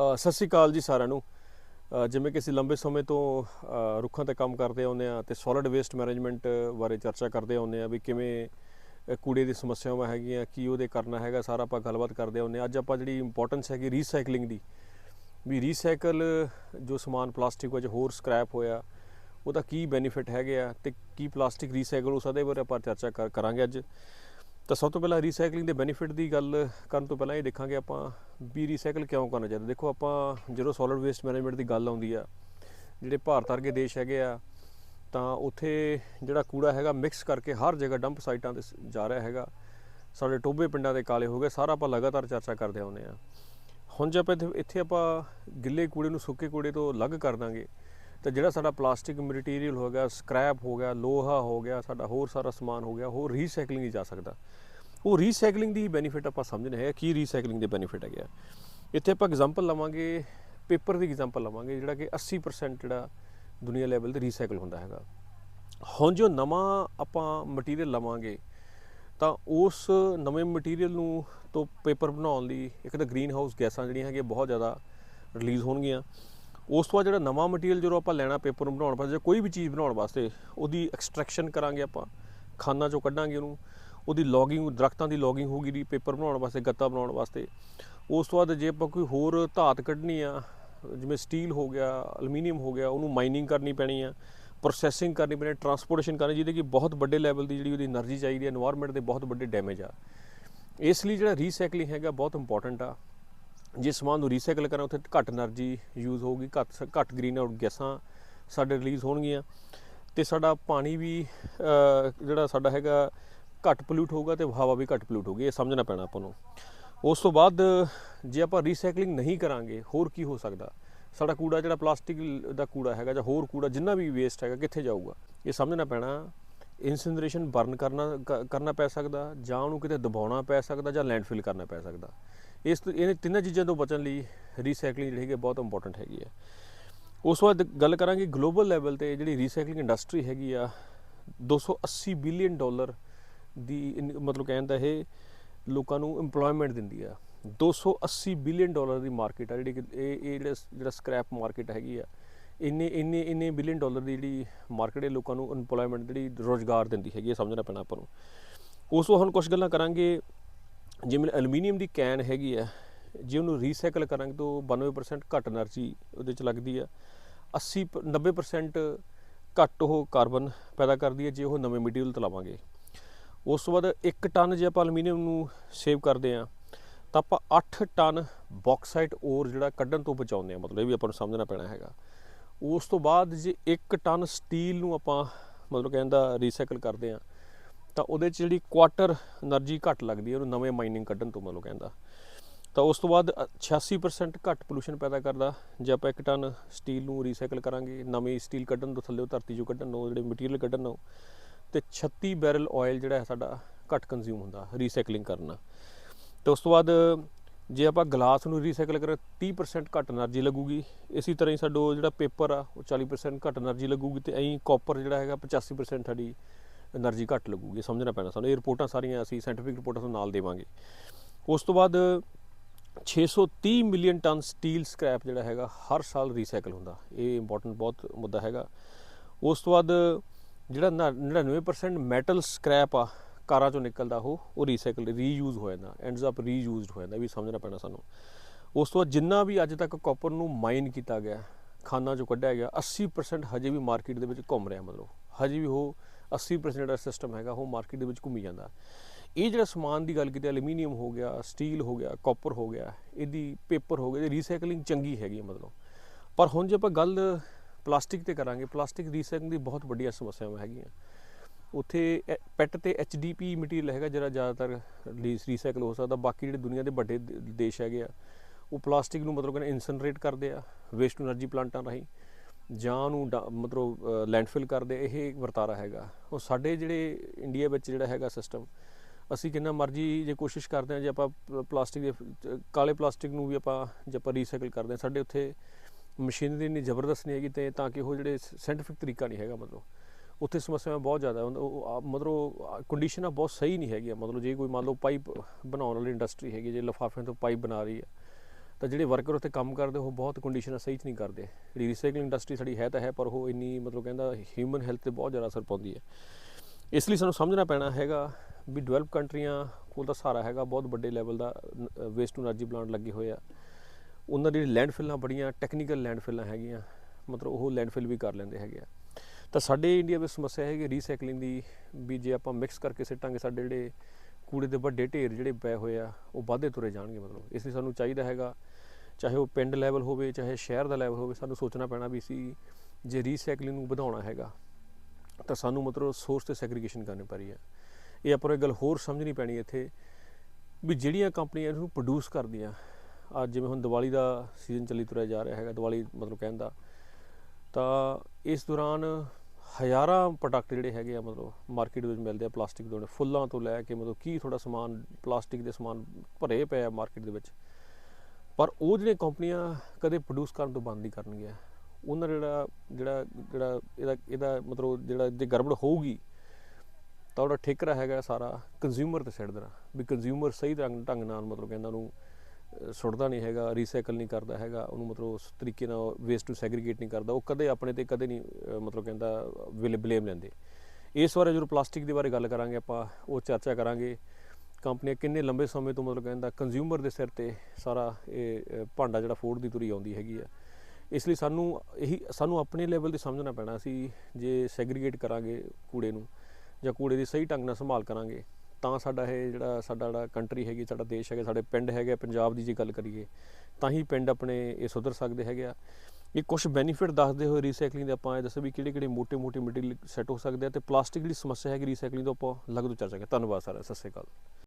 ਸਤਿ ਸ਼੍ਰੀ ਅਕਾਲ ਜੀ ਸਾਰਿਆਂ ਨੂੰ। ਜਿਵੇਂ ਕਿ ਅਸੀਂ ਲੰਬੇ ਸਮੇਂ ਤੋਂ ਰੁੱਖਾਂ ਤੇ ਕੰਮ ਕਰਦੇ ਆਉਂਦੇ ਆ ਤੇ ਸੋਲਿਡ ਵੇਸਟ ਮੈਨੇਜਮੈਂਟ ਬਾਰੇ ਚਰਚਾ ਕਰਦੇ ਆਉਂਦੇ ਆ ਵੀ ਕਿਵੇਂ ਕੂੜੇ ਦੀ ਸਮੱਸਿਆਵਾਂ ਹੈਗੀਆਂ, ਕੀ ਉਹਦੇ ਕਰਨਾ ਹੈਗਾ, ਸਾਰਾ ਆਪਾਂ ਗੱਲਬਾਤ ਕਰਦੇ ਆਉਂਦੇ ਆ ਅੱਜ ਆਪਾਂ ਜਿਹੜੀ ਇੰਪੋਰਟੈਂਸ ਹੈਗੀ ਰੀਸਾਈਕਲਿੰਗ ਦੀ, ਵੀ ਰੀਸਾਈਕਲ ਜੋ ਸਮਾਨ ਪਲਾਸਟਿਕ ਵਿੱਚ ਹੋਰ ਸਕ੍ਰੈਪ ਹੋਇਆ, ਉਹਦਾ ਕੀ ਬੈਨੀਫਿਟ ਹੈਗੇ ਆ ਤੇ ਕੀ ਪਲਾਸਟਿਕ ਰੀਸਾਈਕਲ ਹੋ ਸਕਦਾ ਬਾਰੇ ਆਪਾਂ ਚਰਚਾ ਕਰ- ਕਰਾਂਗੇ ਅੱਜ। ਤਾਂ ਸਭ ਤੋਂ ਪਹਿਲਾਂ ਰੀਸਾਈਕਲਿੰਗ ਦੇ ਬੈਨੀਫਿਟ ਦੀ ਗੱਲ ਕਰਨ ਤੋਂ ਪਹਿਲਾਂ ਇਹ ਦੇਖਾਂਗੇ ਆਪਾਂ ਵੀ ਰੀਸਾਈਕਲ ਕਿਉਂ ਕਰਨਾ ਚਾਹੀਦਾ? ਦੇਖੋ, ਆਪਾਂ ਜਦੋਂ ਸੋਲਿਡ ਵੇਸਟ ਮੈਨੇਜਮੈਂਟ ਦੀ ਗੱਲ ਆਉਂਦੀ ਆ, ਜਿਹੜੇ ਭਾਰਤ ਵਰਗੇ ਦੇਸ਼ ਹੈਗੇ ਆ, ਤਾਂ ਉੱਥੇ ਜਿਹੜਾ ਕੂੜਾ ਹੈਗਾ ਮਿਕਸ ਕਰਕੇ ਹਰ ਜਗ੍ਹਾ ਡੰਪ ਸਾਈਟਾਂ ਤੇ ਸ- ਜਾ ਰਿਹਾ ਹੈਗਾ। ਸਾਡੇ ਟੋਬੇ ਪਿੰਡਾਂ ਦੇ ਕਾਲੇ ਹੋ ਗਏ, ਸਾਰਾ ਆਪਾਂ ਲਗਾਤਾਰ ਚਰਚਾ ਕਰਦੇ ਆਉਂਦੇ ਆ। ਹੁਣ ਜੇ ਆਪਾਂ ਇੱਥੇ- ਇੱਥੇ ਆਪਾਂ ਗਿੱਲੇ ਕੂੜੇ ਨੂੰ ਸੁੱਕੇ ਕੂੜੇ ਤੋਂ ਅਲੱਗ ਕਰ ਦਾਂਗੇ, ਤਾਂ ਜਿਹੜਾ ਸਾਡਾ ਪਲਾਸਟਿਕ ਮਟੀਰੀਅਲ ਹੋ ਗਿਆ ਸਕ੍ਰੈਪ ਹੋ ਗਿਆ, ਲੋਹਾ ਹੋ ਗਿਆ, ਸਾਡਾ ਹੋਰ ਸਾਰਾ ਸਮਾਨ ਹੋ ਗਿਆ ਹੋਰ ਰੀਸਾਈਕਲਿੰਗ ਹੀ ਜਾ ਸਕਦਾ। ਉਹ ਰੀਸਾਈਕਲਿੰਗ ਦੀ ਬੈਨੀਫਿਟ ਆਪਾਂ ਸਮਝਣਾ ਹੈ ਕੀ ਰੀਸਾਈਕਲਿੰਗ ਦੇ ਬੈਨੀਫਿਟ ਹੈਗੇ ਆ। ਇੱਥੇ ਆਪਾਂ ਐਗਜ਼ਾਮਪਲ ਲਵਾਂਗੇ ਪੇਪਰ ਦੀ ਐਗਜ਼ਾਮਪਲ ਲਵਾਂਗੇ, ਜਿਹੜਾ ਕਿ 80% ਜਿਹੜਾ ਦੁਨੀਆ ਲੈਵਲ ਤੇ ਰੀਸਾਈਕਲ ਹੁੰਦਾ ਹੈਗਾ। ਹੁਣ ਜੋ ਨਵਾਂ ਆਪਾਂ ਮਟੀਰੀਅਲ ਲਵਾਂਗੇ, ਤਾਂ ਉਸ ਨਵੇਂ ਮਟੀਰੀਅਲ ਨੂੰ ਤੋਂ ਪੇਪਰ ਬਣਾਉਣ ਲਈ ਇੱਕ ਤਾਂ ਗ੍ਰੀਨ ਹਾਊਸ ਗੈਸਾਂ ਜਿਹੜੀਆਂ ਹੈਗੀਆਂ ਬਹੁਤ ਜ਼ਿਆਦਾ ਰਿਲੀਜ਼ ਹੋਣਗੀਆਂ। ਉਸ ਤੋਂ ਬਾਅਦ ਜਿਹੜਾ ਨਵਾਂ ਮਟੀਰੀਅਲ ਜਦੋਂ ਆਪਾਂ ਲੈਣਾ ਪੇਪਰ ਨੂੰ ਬਣਾਉਣ ਵਾਸਤੇ ਜਾਂ ਕੋਈ ਵੀ ਚੀਜ਼ ਬਣਾਉਣ ਵਾਸਤੇ, ਉਹਦੀ ਐਕਸਟਰੈਕਸ਼ਨ ਕਰਾਂਗੇ ਆਪਾਂ, ਖਾਨਾਂ ਚੋਂ ਕੱਢਾਂਗੇ ਉਹਨੂੰ। ਉਹਦੀ ਲੌਗਿੰਗ ਦਰਖਤਾਂ ਦੀ ਲੌਗਿੰਗ ਹੋਊਗੀ ਦੀ ਪੇਪਰ ਬਣਾਉਣ ਵਾਸਤੇ, ਗੱਤਾ ਬਣਾਉਣ ਵਾਸਤੇ। ਉਸ ਤੋਂ ਬਾਅਦ ਜੇ ਆਪਾਂ ਕੋਈ ਹੋਰ ਧਾਤ ਕੱਢਣੀ ਆ, ਜਿਵੇਂ ਸਟੀਲ ਹੋ ਗਿਆ ਐਲੂਮੀਨੀਅਮ ਹੋ ਗਿਆ, ਉਹਨੂੰ ਮਾਈਨਿੰਗ ਕਰਨੀ ਪੈਣੀ ਆ ਪ੍ਰੋਸੈਸਿੰਗ ਕਰਨੀ ਪੈਣੀ ਟਰਾਂਸਪੋਰਟੇਸ਼ਨ ਕਰਨੀ, ਜਿਹਦੇ ਕਿ ਬਹੁਤ ਵੱਡੇ ਲੈਵਲ ਦੀ ਜਿਹੜੀ ਉਹਦੀ એનર્ਜੀ ਚਾਹੀਦੀ ਹੈ এনवायरमेंट ਦੇ ਬਹੁਤ ਵੱਡੇ ਡੈਮੇਜ ਆ। ਇਸ ਲਈ ਜਿਹੜਾ ਰੀਸਾਈਕਲਿੰਗ ਹੈਗਾ ਬਹੁਤ ਇੰਪੋਰਟੈਂਟ ਆ। ਜੇ ਸਮਾਨ ਨੂੰ ਰੀਸਾਈਕਲ ਕਰਾਂ, ਉੱਥੇ ਘੱਟ એનર્ਜੀ ਯੂਜ਼ ਹੋਊਗੀ, ਘੱਟ ਘੱਟ ਗ੍ਰੀਨ ਆਊਟ ਗੈਸਾਂ ਸਾਡੇ ਰਿਲੀਜ਼ ਹੋਣਗੀਆਂ। ਤੇ ਸਾਡਾ ਪਾਣੀ ਵੀ ਜਿਹੜਾ ਸਾਡਾ ਹੈਗਾ ਘੱਟ ਪੋਲਿਊਟ ਹੋਊਗਾ ਤੇ ਹਵਾ ਵੀ ਘੱਟ ਪੋਲਿਊਟ ਹੋਊਗੀ, ਇਹ ਸਮਝਣਾ ਪੈਣਾ ਆਪਾਂ ਨੂੰ। ਉਸ ਤੋਂ ਬਾਅਦ ਜੇ ਆਪਾਂ ਰੀਸਾਈਕਲਿੰਗ ਨਹੀਂ ਕਰਾਂਗੇ, ਹੋਰ ਕੀ ਹੋ ਸਕਦਾ? ਸਾਡਾ ਕੂੜਾ ਜਿਹੜਾ ਪਲਾਸਟਿਕ ਦਾ ਕੂੜਾ ਹੈਗਾ ਜਾਂ ਹੋਰ ਕੂੜਾ, ਜਿੰਨਾ ਵੀ ਵੇਸਟ ਹੈਗਾ, ਕਿੱਥੇ ਜਾਊਗਾ? ਇਹ ਸਮਝਣਾ ਪੈਣਾ ਇਨਸਿਨਰੇਸ਼ਨ ਬਰਨ ਕਰਨਾ ਕ- ਕਰਨਾ ਪੈ ਸਕਦਾ ਜਾਂ ਉਹਨੂੰ ਕਿਤੇ ਦਬਾਉਣਾ ਪੈ ਸਕਦਾ ਜਾਂ ਲੈਂਡਫਿਲ ਕਰਨਾ ਪੈ ਸਕਦਾ। ਇਸ ਤੋਂ- ਇਹ ਤਿੰਨਾਂ ਚੀਜ਼ਾਂ ਤੋਂ ਬਚਣ ਲਈ ਰੀਸਾਈਕਲਿੰਗ ਜਿਹੜੀ ਹੈਗੀ ਹੈ ਬਹੁਤ ਇੰਪੋਰਟੈਂਟ ਹੈਗੀ ਹੈ ਉਸ ਤੋਂ ਬਾਅਦ ਗੱਲ ਕਰਾਂਗੇ ਗਲੋਬਲ ਲੈਵਲ ਤੇ ਜਿਹੜੀ ਰੀਸਾਈਕਲਿੰਗ ਇੰਡਸਟਰੀ ਹੈਗੀ ਆ 280 ਬਿਲੀਅਨ ਡਾਲਰ ਦੀ ਮਤਲਬ ਕਹਿਣ ਦਾ ਇਹ ਲੋਕਾਂ ਨੂੰ EMPLOYMENT ਦਿੰਦੀ ਆ। 280 ਬਿਲੀਅਨ ਡਾਲਰ ਦੀ ਮਾਰਕੀਟ ਆ ਜਿਹੜੀ ਕਿ ਇਹ ਇਹ ਜਿਹੜਾ ਜਿਹੜਾ ਸਕ੍ਰੈਪ ਮਾਰਕੀਟ ਹੈਗੀ ਆ, ਇੰਨੇ ਇੰਨੇ ਇੰਨੇ ਬਿਲੀਅਨ ਡਾਲਰ ਦੀ ਜਿਹੜੀ ਮਾਰਕੀਟ ਹੈ ਲੋਕਾਂ ਨੂੰ EMPLOYMENT ਜਿਹੜੀ ਰੋਜ਼ਗਾਰ ਦਿੰਦੀ ਹੈਗੀ ਇਹ ਸਮਝਣਾ ਪੈਣਾ ਆਪਾਂ ਨੂੰ। ਉਸ ਤੋਂ ਹੁਣ ਕੁਝ ਗੱਲਾਂ ਕਰਾਂਗੇ। ਜਿਵੇਂ ਐਲੂਮੀਨੀਅਮ ਦੀ ਕੈਨ ਹੈਗੀ ਆ, ਜੇ ਉਹਨੂੰ ਰੀਸਾਈਕਲ ਕਰਾਂਗੇ ਤਾਂ 92% ਘੱਟ એનર્ਜੀ ਉਹਦੇ ਚ ਲੱਗਦੀ ਆ। 80 90% ਘੱਟ ਉਹ ਕਾਰਬਨ ਪੈਦਾ ਕਰਦੀ ਹੈ ਜੇ ਉਹ ਨਵੇਂ ਮਟੀਰੀਅਲ ਤਲਾਵਾਂਗੇ ਉਸ ਤੋਂ ਬਾਅਦ 1 ਟਨ ਜੇ ਆਪਾਂ ਅਲਮੀਨੀਅਮ ਨੂੰ ਸੇਵ ਕਰਦੇ ਆ ਤਾਂ ਆਪਾਂ 8 ਟਨ ਬਾਕਸਾਈਟ ਔਰ ਜਿਹੜਾ ਕੱਢਣ ਤੋਂ ਬਚਾਉਂਦੇ ਆ ਮਤਲਬ ਇਹ ਵੀ ਆਪਾਂ ਨੂੰ ਸਮਝਣਾ ਪੈਣਾ ਹੈਗਾ। ਉਸ ਤੋਂ ਬਾਅਦ ਜੇ 1 ਟਨ ਸਟੀਲ ਨੂੰ ਆਪਾਂ ਮਤਲਬ ਕਹਿੰਦਾ ਰੀਸਾਈਕਲ ਕਰਦੇ ਆ ਤਾਂ ਉਹਦੇ ਚ ਜਿਹੜੀ ਕੁਆਟਰ એનર્ਜੀ ਘੱਟ ਲੱਗਦੀ ਹੈ, ਉਹਨੂੰ ਨਵੇਂ ਮਾਈਨਿੰਗ ਕੱਢਣ ਤੋਂ ਮਤਲਬ ਕਹਿੰਦਾ। ਤਾਂ ਉਸ ਤੋਂ ਬਾਅਦ 86% ਘੱਟ ਪੋਲੂਸ਼ਨ ਪੈਦਾ ਕਰਦਾ, ਜੇ ਆਪਾਂ 1 ਟਨ ਸਟੀਲ ਨੂੰ ਰੀਸਾਈਕਲ ਕਰਾਂਗੇ, ਨਵੀਂ ਸਟੀਲ ਕੱਢਣ ਤੋਂ ਥੱਲੇ ਉਹ ਧਰਤੀ ਚੋਂ ਕੱਢਣ ਨੂੰ ਜਿਹੜੇ ਮਟੀਰੀਅਲ ਕੱਢਣ ਨੂੰ ਤੇ 36 ਬੈਰਲ ਆਇਲ ਜਿਹੜਾ ਹੈ ਸਾਡਾ ਘੱਟ ਕੰਜ਼ਿਊਮ ਹੁੰਦਾ ਰੀਸਾਈਕਲਿੰਗ ਕਰਨਾ। ਤੇ ਉਸ ਤੋਂ ਬਾਅਦ ਜੇ ਆਪਾਂ ਗਲਾਸ ਨੂੰ ਰੀਸਾਈਕਲ ਕਰਾਂ 30% ਘੱਟ એનર્ਜੀ ਲੱਗੂਗੀ। ਇਸੇ ਤਰ੍ਹਾਂ ਹੀ ਸਾਡਾ ਜਿਹੜਾ ਪੇਪਰ ਆ, ਉਹ 40% ਘੱਟ એનર્ਜੀ ਲੱਗੂਗੀ ਤੇ ਐਂ ਕਾਪਰ ਜਿਹੜਾ ਹੈਗਾ 85% ਸਾਡੀ એનર્ਜੀ ਘੱਟ ਲੱਗੂਗੀ। ਸਮਝਣਾ ਪੈਣਾ ਸਾਨੂੰ, ਇਹ ਰਿਪੋਰਟਾਂ ਸਾਰੀਆਂ ਅਸੀਂ ਸਾਇੰਟਿਫਿਕ ਰਿਪੋਰਟਾਂ ਤੋਂ ਨਾਲ ਦੇਵਾਂਗੇ। ਉਸ ਤੋਂ ਬਾਅਦ 630 ਮਿਲੀਅਨ ਟਨ ਸਟੀਲ ਸਕ੍ਰੈਪ ਜਿਹੜਾ ਹੈਗਾ, ਹਰ ਸਾਲ ਰੀਸਾਈਕਲ ਹੁੰਦਾ। ਇਹ ਇੰਪੋਰਟੈਂਟ ਬਹੁਤ ਮੁੱਦਾ ਹੈਗਾ। ਉਸ ਤੋਂ ਬਾਅਦ ਜਿਹੜਾ ਨਾ- 99% ਮੈਟਲ ਸਕ੍ਰੈਪ ਆ, ਕਾਰਾਂ ਚੋਂ ਨਿਕਲਦਾ ਉਹ ਉਹ ਰੀਸਾਈਕਲ ਰੀਯੂਜ਼ ਹੋ ਜਾਂਦਾ ਐਂਡਸ ਅਪ ਰੀਯੂਜ਼ਡ ਹੋ ਜਾਂਦਾ ਵੀ ਸਮਝਣਾ ਪੈਣਾ ਸਾਨੂੰ। ਉਸ ਤੋਂ ਬਾਅਦ ਜਿੰਨਾ ਵੀ ਅੱਜ ਤੱਕ ਕਾਪਰ ਨੂੰ ਮਾਈਨ ਕੀਤਾ ਗਿਆ, ਖਾਨਾਂ ਚੋਂ ਕੱਢਿਆ ਗਿਆ 80% ਹਜੇ ਵੀ ਮਾਰਕੀਟ ਦੇ ਵਿੱਚ ਘੁੰਮ ਰਿਹਾ ਮਤਲਬ। ਹਜੇ ਵੀ ਉਹ 80% ਜਿਹੜਾ ਸਿਸਟਮ ਹੈਗਾ, ਉਹ ਮਾਰਕੀਟ ਦੇ ਵਿੱਚ ਘੁੰਮੀ ਜਾਂਦਾ। ਇਹ ਜਿਹੜਾ ਸਮਾਨ ਦੀ ਗੱਲ ਕੀਤੀ ਐਲੂਮੀਨੀਅਮ ਹੋ ਗਿਆ ਸਟੀਲ ਹੋ ਗਿਆ ਕਾਪਰ ਹੋ ਗਿਆ, ਇਹਦੀ ਪੇਪਰ ਹੋ ਗਿਆ ਇਹ ਰੀਸਾਈਕਲਿੰਗ ਚੰਗੀ ਹੈਗੀ ਹੈ ਮਤਲਬ। ਪਰ ਹੁਣ ਜੇ ਆਪਾਂ ਗੱਲ ਪਲਾਸਟਿਕ ਤੇ ਕਰਾਂਗੇ। ਪਲਾਸਟਿਕ ਰੀਸਾਈਕਲ ਦੀ ਬਹੁਤ ਵੱਡੀਆਂ ਸਮੱਸਿਆਵਾਂ ਹੈਗੀਆਂ। ਉੱਥੇ ਪੈਟ ਤੇ HDP ਮਟੀਰੀਅਲ ਹੈਗਾ ਜਿਹੜਾ ਜ਼ਿਆਦਾਤਰ ਰੀਸਾਈਕਲ ਹੋ ਸਕਦਾ। ਬਾਕੀ ਜਿਹੜੇ ਦੁਨੀਆ ਦੇ ਵੱਡੇ ਦੇਸ਼ ਹੈਗੇ ਆ, ਉਹ ਪਲਾਸਟਿਕ ਨੂੰ ਮਤਲਬ ਕਹਿੰਦੇ ਇਨਸਨਰੇਟ ਕਰਦੇ ਆ ਵੇਸਟ ਐਨਰਜੀ ਪਲਾਂਟਾਂ ਰਾਹੀਂ। ਜਾਂ ਨੂੰ ਮਤਲਬ ਲੈਂਡਫਿਲ ਕਰਦੇ, ਇਹ ਵਰਤਾਰਾ ਹੈਗਾ। ਉਹ ਸਾਡੇ ਜਿਹੜੇ ਇੰਡੀਆ ਵਿੱਚ ਜਿਹੜਾ ਹੈਗਾ ਸਿਸਟਮ ਅਸੀਂ ਕਿੰਨਾ ਮਰਜ਼ੀ ਜੇ ਕੋਸ਼ਿਸ਼ ਕਰਦੇ ਆ, ਜੇ ਆਪਾਂ ਪਲਾਸਟਿਕ ਦੇ, ਕਾਲੇ ਪਲਾਸਟਿਕ ਨੂੰ ਵੀ ਆਪਾਂ, ਜੇ ਆਪਾਂ ਰੀਸਾਈਕਲ ਕਰਦੇ ਆ, ਸਾਡੇ ਉੱਥੇ ਮਸ਼ੀਨਰੀ ਇੰਨੀ ਜ਼ਬਰਦਸਤ ਨਹੀਂ ਹੈਗੀ ਤੇ ਤਾਂ ਕਿ ਉਹ ਜਿਹੜੇ ਸੈਂਟੀਫਿਕ ਤਰੀਕਾ ਨਹੀਂ ਹੈਗਾ ਮਤਲਬ। ਉੱਥੇ ਸਮੱਸਿਆਵਾਂ ਬਹੁਤ ਜ਼ਿਆਦਾ ਉਹ ਮਤਲਬ ਕੰਡੀਸ਼ਨਾਂ ਬਹੁਤ ਸਹੀ ਨਹੀਂ ਹੈਗੀਆਂ। ਮਤਲਬ ਜੇ ਕੋਈ ਮੰਨ ਲਓ ਪਾਈਪ ਬਣਾਉਣ ਵਾਲੀ ਇੰਡਸਟਰੀ ਹੈਗੀ, ਜੇ ਲਫਾਫਿਆਂ ਤੋਂ ਪਾਈਪ ਬਣਾ ਰਹੀ ਹੈ, ਤਾਂ ਜਿਹੜੇ ਵਰਕਰ ਉੱਥੇ ਕੰਮ ਕਰਦੇ, ਉਹ ਬਹੁਤ ਕੰਡੀਸ਼ਨਾਂ ਸਹੀ ਨਹੀਂ ਕਰਦੇ। ਜਿਹੜੀ ਰੀਸਾਈਕਲਿੰਗ ਇੰਡਸਟਰੀ ਸਾਡੀ ਹੈ ਤਾਂ ਹੈ, ਪਰ ਉਹ ਇੰਨੀ ਮਤਲਬ ਕਹਿੰਦਾ ਹਿਊਮਨ ਹੈਲਥ ਤੇ ਬਹੁਤ ਜ਼ਿਆਦਾ ਅਸਰ ਪਾਉਂਦੀ ਹੈ। ਇਸ ਲਈ ਸਾਨੂੰ ਸਮਝਣਾ ਪੈਣਾ ਹੈਗਾ ਵੀ ਡਿਵੈਲਪ ਕੰਟਰੀਆਂ ਕੋਲ ਤਾਂ ਸਾਰਾ ਹੈਗਾ, ਬਹੁਤ ਵੱਡੇ ਲੈਵਲ ਦਾ ਵੇਸਟ ਟੂ એનર્ਜੀ ਪਲਾਂਟ ਲੱਗੇ ਹੋਏ ਆ। ਉਹਨਾਂ ਦੀ ਲੈਂਡਫਿਲਾਂ ਬੜੀਆਂ ਟੈਕਨੀਕਲ ਲੈਂਡਫਿਲਾਂ ਹੈਗੀਆਂ, ਮਤਲਬ ਉਹ ਲੈਂਡਫਿਲ ਵੀ ਕਰ ਲੈਂਦੇ ਹੈਗੇ ਆ। ਤਾਂ ਸਾਡੇ ਇੰਡੀਆ ਵਿੱਚ ਸਮੱਸਿਆ ਹੈ ਕਿ ਰੀਸਾਈਕਲਿੰਗ ਦੀ ਵੀ ਜੇ ਆਪਾਂ ਮਿਕਸ ਕਰਕੇ ਸਿੱਟਾਂਗੇ, ਸਾਡੇ ਜਿਹੜੇ ਕੂੜੇ ਦੇ ਵੱਡੇ ਢੇਰ ਜਿਹੜੇ ਪਏ ਹੋਏ ਆ, ਉਹ ਵਾਧੇ ਤੁਰੇ ਜਾਣਗੇ ਮਤਲਬ। ਇਸ ਲਈ ਸਾਨੂੰ ਚਾਹੀਦਾ ਹੈਗਾ, ਚਾਹੇ ਉਹ ਪਿੰਡ ਲੈਵਲ ਹੋਵੇ, ਚਾਹੇ ਸ਼ਹਿਰ ਦਾ ਲੈਵਲ ਹੋਵੇ, ਸਾਨੂੰ ਸੋਚਣਾ ਪੈਣਾ ਵੀ ਸੀ ਜੇ ਰੀਸਾਈਕਲਿੰਗ ਨੂੰ ਵਧਾਉਣਾ ਹੈਗਾ, ਤਾਂ ਸਾਨੂੰ ਮਤਲਬ ਸੋਰਸ ਤੇ ਸੈਗਰੀਗੇਸ਼ਨ ਕਰਨੀ ਪੈ ਰਹੀ ਹੈ ਇਹ ਆਪਾਂ ਨੂੰ ਇੱਕ ਗੱਲ ਹੋਰ ਸਮਝਣੀ ਪੈਣੀ ਇੱਥੇ, ਵੀ ਜਿਹੜੀਆਂ ਕੰਪਨੀਆਂ ਇਹਨੂੰ ਪ੍ਰੋਡਿਊਸ ਕਰਦੀਆਂ ਅੱਜ ਜਿਵੇਂ ਹੁਣ ਦੀਵਾਲੀ ਦਾ ਸੀਜ਼ਨ ਚੱਲੀ ਤੁਰਿਆ ਜਾ ਰਿਹਾ ਹੈਗਾ, ਦੀਵਾਲੀ ਮਤਲਬ ਕਹਿੰਦਾ ਤਾਂ ਇਸ ਦੌਰਾਨ ਹਜ਼ਾਰਾਂ ਪ੍ਰੋਡਕਟ ਜਿਹੜੇ ਹੈਗੇ ਆ ਮਤਲਬ ਮਾਰਕੀਟ ਵਿੱਚ ਮਿਲਦੇ ਆ ਪਲਾਸਟਿਕ ਦੇ ਫੁੱਲਾਂ ਤੋਂ ਲੈ ਕੇ ਮਤਲਬ ਕੀ ਥੋੜਾ ਸਮਾਨ ਪਲਾਸਟਿਕ ਦੇ ਸਮਾਨ ਭਰੇ ਪਏ ਆ ਮਾਰਕੀਟ ਦੇ ਵਿੱਚ। ਪਰ ਉਹ ਜਿਹੜੀਆਂ ਕੰਪਨੀਆਂ ਕਦੇ ਪ੍ਰੋਡਿਊਸ ਕਰਨ ਤੋਂ ਬੰਦ ਨਹੀਂ ਕਰਨਗੀਆਂ। ਉਹਨਾਂ ਦਾ ਜਿਹੜਾ ਜਿਹੜਾ ਜਿਹੜਾ ਇਹਦਾ ਇਹਦਾ ਮਤਲਬ ਜਿਹੜਾ ਜੇ ਗੜਬੜ ਹੋਊਗੀ, ਤਾਂ ਉਹਦਾ ਠੇਕਰਾ ਹੈਗਾ ਸਾਰਾ ਕੰਜ਼ਿਊਮਰ ਤੇ ਸਿੱਟ ਦੇਣਾ ਵੀ ਕੰਜ਼ਿਊਮਰ ਸਹੀ ਢੰਗ ਢੰਗ ਨਾਲ ਮਤਲਬ ਕਹਿੰਦਾ ਉਹਨੂੰ ਸੁੱਟਦਾ ਨਹੀਂ ਹੈਗਾ ਰੀਸਾਈਕਲ ਨਹੀਂ ਕਰਦਾ ਹੈਗਾ, ਉਹਨੂੰ ਮਤਲਬ ਉਸ ਤਰੀਕੇ ਨਾਲ ਵੇਸਟ ਨੂੰ ਸੈਗਰੀਗੇਟ ਨਹੀਂ ਕਰਦਾ, ਉਹ ਕਦੇ ਆਪਣੇ ਤੇ ਕਦੇ ਨਹੀਂ ਮਤਲਬ ਕਹਿੰਦਾ ਵਿਲ ਬਲੇਮ ਲੈਂਦੇ। ਇਸ ਬਾਰੇ ਜਦੋਂ ਪਲਾਸਟਿਕ ਦੇ ਬਾਰੇ ਗੱਲ ਕਰਾਂਗੇ ਆਪਾਂ, ਉਹ ਚਰਚਾ ਕਰਾਂਗੇ। ਕੰਪਨੀਆਂ ਕਿੰਨੇ ਲੰਬੇ ਸਮੇਂ ਤੋਂ ਮਤਲਬ ਕਹਿੰਦਾ ਕੰਜ਼ਿਊਮਰ ਦੇ ਸਿਰ ਤੇ ਸਾਰਾ ਇਹ ਭਾਂਡਾ ਜਿਹੜਾ ਫੋਰਡ ਦੀ ਤੁਰੀ ਆਉਂਦੀ ਹੈਗੀ ਆ। ਇਸ ਲਈ ਸਾਨੂੰ ਇਹੀ, ਸਾਨੂੰ ਆਪਣੇ ਲੈਵਲ ਤੇ ਸਮਝਣਾ ਪੈਣਾ ਸੀ, ਜੇ ਸੈਗਰੀਗੇਟ ਕਰਾਂਗੇ ਕੂੜੇ ਨੂੰ ਜਾਂ ਕੂੜੇ ਦੀ ਸਹੀ ਢੰਗ ਨਾਲ ਸੰਭਾਲ ਕਰਾਂਗੇ ਤਾਂ ਸਾਡਾ ਇਹ ਜਿਹੜਾ ਸਾਡਾ ਜਿਹੜਾ ਕੰਟਰੀ ਹੈਗੀ, ਸਾਡਾ ਦੇਸ਼ ਹੈਗਾ, ਸਾਡੇ ਪਿੰਡ ਹੈਗੇ, ਪੰਜਾਬ ਦੀ ਜੇ ਗੱਲ ਕਰੀਏ, ਤਾਂ ਹੀ ਪਿੰਡ ਆਪਣੇ ਇਹ ਸੁਧਰ ਸਕਦੇ ਹੈਗੇ ਆ। ਇਹ ਕੁਝ ਬੈਨੀਫਿਟ ਦੱਸਦੇ ਹੋਏ ਰੀਸਾਈਕਲਿੰਗ ਦੇ ਆਪਾਂ ਇਹ ਦੱਸੋ ਵੀ ਕਿਹੜੇ ਕਿਹੜੇ ਮੋٹے-ਮੋٹے ਮਟੀਰੀਅਲ ਸੈੱਟ ਹੋ ਸਕਦੇ ਆ ਤੇ ਪਲਾਸਟਿਕ ਦੀ ਸਮੱਸਿਆ ਹੈਗੀ ਰੀਸਾਈਕਲਿੰਗ ਤੋਂ ਆਪਾਂ ਲਗ ਤੋਂ ਚਰਚਾ ਕਰਾਂਗੇ ਧੰਨਵਾਦ ਸਾਰਾ ਸਤਿ ਸ਼੍ਰੀ ਅਕਾਲ।